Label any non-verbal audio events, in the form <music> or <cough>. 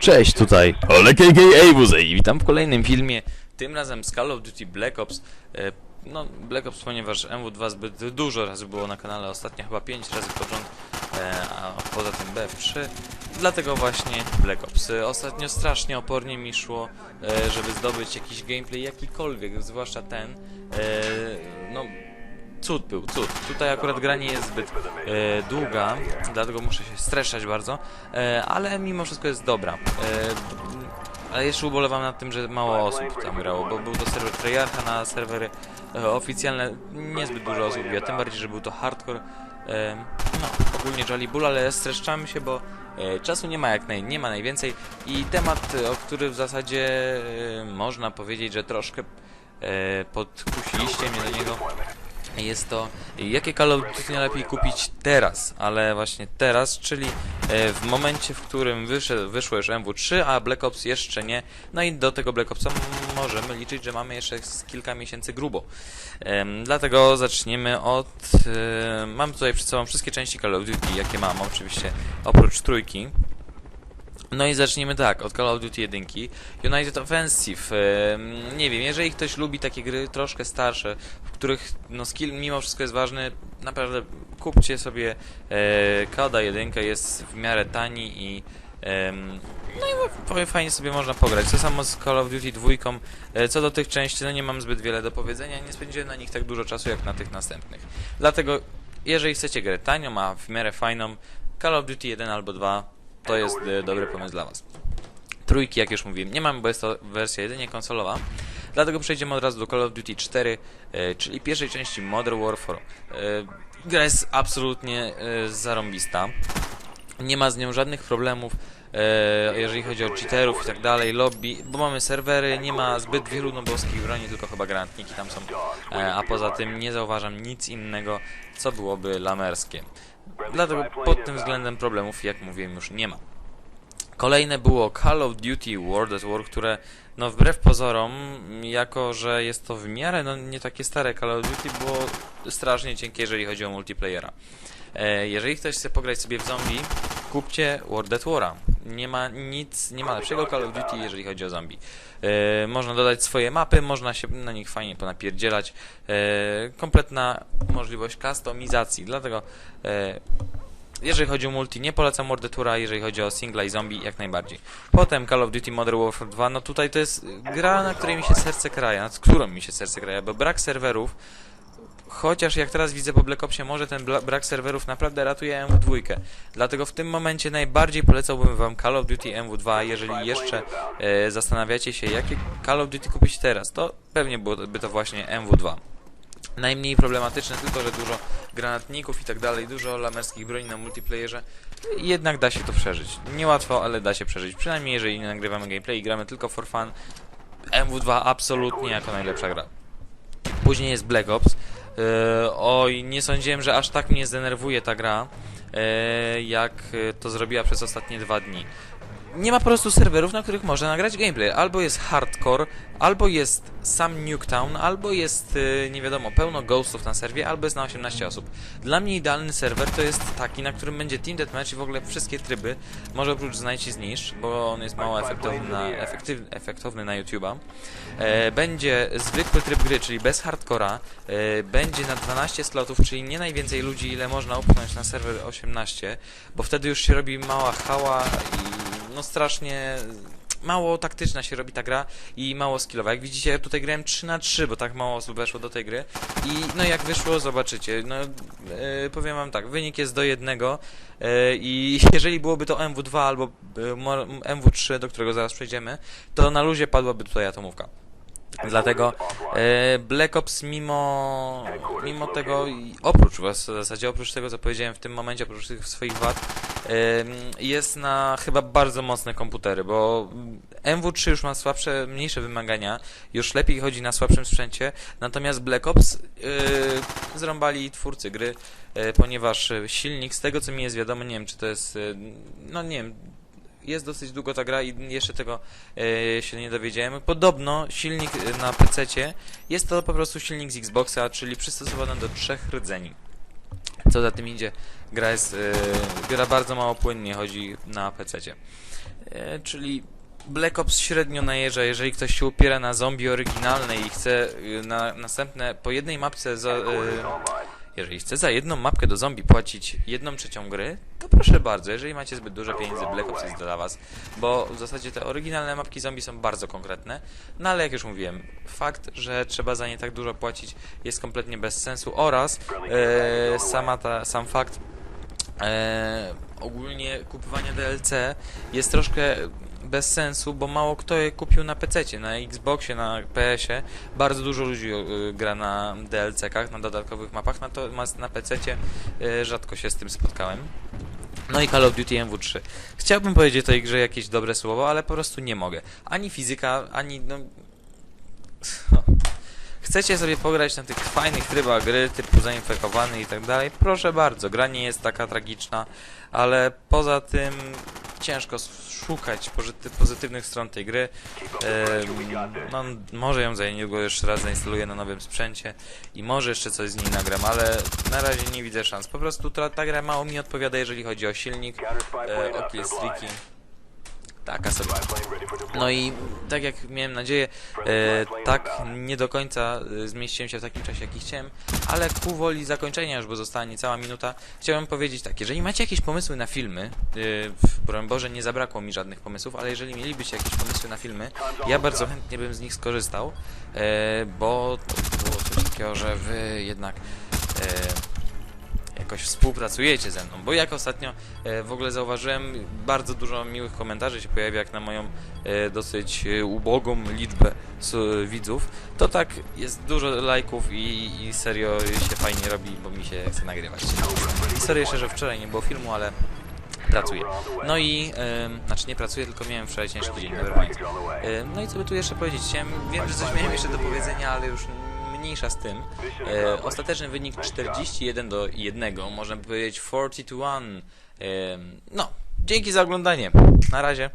Cześć, tutaj aka Ejwuzy i witam w kolejnym filmie, tym razem z Call of Duty Black Ops. E, No, Black Ops, ponieważ MW2 zbyt dużo razy było na kanale, ostatnio chyba 5 razy pod rząd, e, a poza tym BF3, dlatego właśnie Black Ops. E, Ostatnio strasznie opornie mi szło, żeby zdobyć jakiś gameplay jakikolwiek, zwłaszcza ten. Cud był, cud. Tutaj akurat gra nie jest zbyt e, długa, dlatego muszę się streszczać bardzo, e, ale mimo wszystko jest dobra. E, ale jeszcze ubolewam nad tym, że mało osób tam grało, bo był to serwer Treyarcha na serwery e, oficjalne, niezbyt dużo osób wie, tym bardziej, że był to hardcore. E, no, ogólnie Jolly Bull, ale streszczamy się, bo e, czasu nie ma jak naj, nie ma najwięcej i temat, o który w zasadzie e, można powiedzieć, że troszkę e, podkusiliście mnie do niego, jest to, jakie Call of Duty najlepiej kupić teraz, ale właśnie teraz, czyli e, w momencie, w którym wyszedł, wyszło już MW3, a Black Ops jeszcze nie. No i do tego Black Opsa możemy liczyć, że mamy jeszcze kilka miesięcy grubo. Dlatego zaczniemy od... E, mam tutaj przed sobą wszystkie części Call of Duty, jakie mam, oczywiście oprócz trójki. No i zacznijmy tak, od Call of Duty 1. United Offensive. nie wiem, jeżeli ktoś lubi takie gry troszkę starsze, w których no, skill mimo wszystko jest ważny, naprawdę kupcie sobie e, Koda 1, jest w miarę tani i no i powiem, fajnie sobie można pograć. To samo z Call of Duty 2. E, co do tych części, no nie mam zbyt wiele do powiedzenia, nie spędziłem na nich tak dużo czasu jak na tych następnych. Dlatego, jeżeli chcecie grę tanią, a w miarę fajną, Call of Duty 1 albo 2 to jest e, dobry pomysł dla Was. Trójki, jak już mówiłem, nie mamy, bo jest to wersja jedynie konsolowa. Dlatego przejdziemy od razu do Call of Duty 4, e, czyli pierwszej części Modern Warfare. E, gra jest absolutnie zarąbista. Nie ma z nią żadnych problemów, jeżeli chodzi o cheaterów i tak dalej, lobby, bo mamy serwery, nie ma zbyt wielu noboskich broni, tylko chyba granatniki tam są, a poza tym nie zauważam nic innego, co byłoby lamerskie. Dlatego pod tym względem problemów, jak mówiłem, już nie ma. Kolejne było Call of Duty World at War, które no wbrew pozorom, jako że jest to w miarę no nie takie stare Call of Duty, było strasznie cienkie, jeżeli chodzi o multiplayera. E, jeżeli ktoś chce pograć sobie w zombie, kupcie World at War'a. Nie ma nic, nie ma lepszego Call of Duty, jeżeli chodzi o zombie. E, można dodać swoje mapy, można się na nich fajnie ponapierdzielać. E, kompletna możliwość customizacji, dlatego e, jeżeli chodzi o multi, nie polecam War'a, jeżeli chodzi o singla i zombie, jak najbardziej. Potem Call of Duty Modern Warfare 2, no tutaj to jest gra, na której mi się serce kraja, nad którą mi się serce kraja, bo brak serwerów, chociaż jak teraz widzę po Black Opsie, może ten brak serwerów naprawdę ratuje MW2. Dlatego w tym momencie najbardziej polecałbym wam Call of Duty MW2, jeżeli jeszcze e, zastanawiacie się, jakie Call of Duty kupić teraz, to pewnie byłoby to właśnie MW2 najmniej problematyczne, tylko że dużo granatników i tak dalej, dużo lamerskich broni na multiplayerze. Jednak da się to przeżyć. Niełatwo, ale da się przeżyć. Przynajmniej jeżeli nie nagrywamy gameplay i gramy tylko for fun. MW2 absolutnie jako najlepsza gra. Później jest Black Ops. Yy, oj, nie sądziłem, że aż tak mnie zdenerwuje ta gra, yy, jak yy, to zrobiła przez ostatnie dwa dni. Nie ma po prostu serwerów, na których można nagrać gameplay. Albo jest hardcore, albo jest sam Nuketown, albo jest, yy, nie wiadomo, pełno ghostów na serwie, albo jest na 18 osób. Dla mnie idealny serwer to jest taki, na którym będzie Team Deathmatch i w ogóle wszystkie tryby, może oprócz Znajdź i Zniszcz, bo on jest mało efektowny na, efektyw, efektowny na YouTube'a. E, będzie zwykły tryb gry, czyli bez hardcora, e, będzie na 12 slotów, czyli nie najwięcej ludzi, ile można upchnąć na serwer 18, bo wtedy już się robi mała hała i no strasznie mało taktyczna się robi ta gra i mało skillowa. Jak widzicie, ja tutaj grałem 3 na 3, bo tak mało osób weszło do tej gry. I no jak wyszło, zobaczycie. No, e, powiem wam tak, wynik jest do jednego e, i <laughs> jeżeli byłoby to MW2 albo e, mo- MW3, do którego zaraz przejdziemy, to na luzie padłaby tutaj atomówka. Dlatego e, Black Ops mimo, mimo tego, oprócz w zasadzie, oprócz tego co powiedziałem w tym momencie, oprócz tych swoich wad, jest na chyba bardzo mocne komputery, bo MW3 już ma słabsze, mniejsze wymagania, już lepiej chodzi na słabszym sprzęcie, natomiast Black Ops e, zrąbali twórcy gry, e, ponieważ silnik, z tego co mi jest wiadomo, nie wiem czy to jest, e, no nie wiem, jest dosyć długo ta gra i jeszcze tego e, się nie dowiedziałem. Podobno silnik na PC jest to po prostu silnik z Xboxa, czyli przystosowany do trzech rdzeni. Co za tym idzie, gra jest e, gra bardzo mało płynnie chodzi na PC. e, czyli Black Ops średnio najeżdża, jeżeli ktoś się upiera na zombie oryginalne i chce y, na następne po jednej mapce za, y, jeżeli chce za jedną mapkę do zombie płacić jedną trzecią gry, to proszę bardzo, jeżeli macie zbyt dużo pieniędzy, Black Ops jest dla was, bo w zasadzie te oryginalne mapki zombie są bardzo konkretne, no ale jak już mówiłem, fakt, że trzeba za nie tak dużo płacić jest kompletnie bez sensu oraz e, sama ta, sam fakt e, ogólnie kupowanie DLC jest troszkę bez sensu, bo mało kto je kupił na PC, na Xboxie, na PS-ie. Bardzo dużo ludzi y, gra na DLC-kach, na dodatkowych mapach, natomiast na PC y, rzadko się z tym spotkałem. No i Call of Duty MW3. Chciałbym powiedzieć o tej grze jakieś dobre słowo, ale po prostu nie mogę. Ani fizyka, ani no... <laughs> Chcecie sobie pograć na tych fajnych trybach gry, typu zainfekowany i tak dalej, proszę bardzo, gra nie jest taka tragiczna, ale poza tym ciężko szukać pozytywnych stron tej gry. No, może ją za niedługo jeszcze raz zainstaluję na nowym sprzęcie i może jeszcze coś z niej nagram, ale na razie nie widzę szans. Po prostu ta, ta gra mało mi odpowiada, jeżeli chodzi o silnik, e, o killstreaki. Taka sobie. No i tak jak miałem nadzieję, e, tak nie do końca e, zmieściłem się w takim czasie, jaki chciałem, ale ku woli zakończenia już, bo została niecała minuta, chciałem powiedzieć tak, jeżeli macie jakieś pomysły na filmy, e, broń Boże, nie zabrakło mi żadnych pomysłów, ale jeżeli mielibyście jakieś pomysły na filmy, ja bardzo chętnie bym z nich skorzystał, e, bo to było coś takiego, że wy jednak e, jakoś współpracujecie ze mną, bo jak ostatnio e, w ogóle zauważyłem, bardzo dużo miłych komentarzy się pojawia jak na moją e, dosyć e, ubogą liczbę widzów, to tak jest dużo lajków i, i serio się fajnie robi, bo mi się chce nagrywać. Sorry jeszcze, że wczoraj nie było filmu, ale pracuję. No i, znaczy nie pracuję, tylko miałem wczoraj ciężki dzień. E, no i co by tu jeszcze powiedzieć? Wiem, że coś miałem jeszcze do powiedzenia, ale już mniejsza z tym. E, ostateczny wynik 41 do 1, można powiedzieć 40 to 1. E, no, dzięki za oglądanie. Na razie.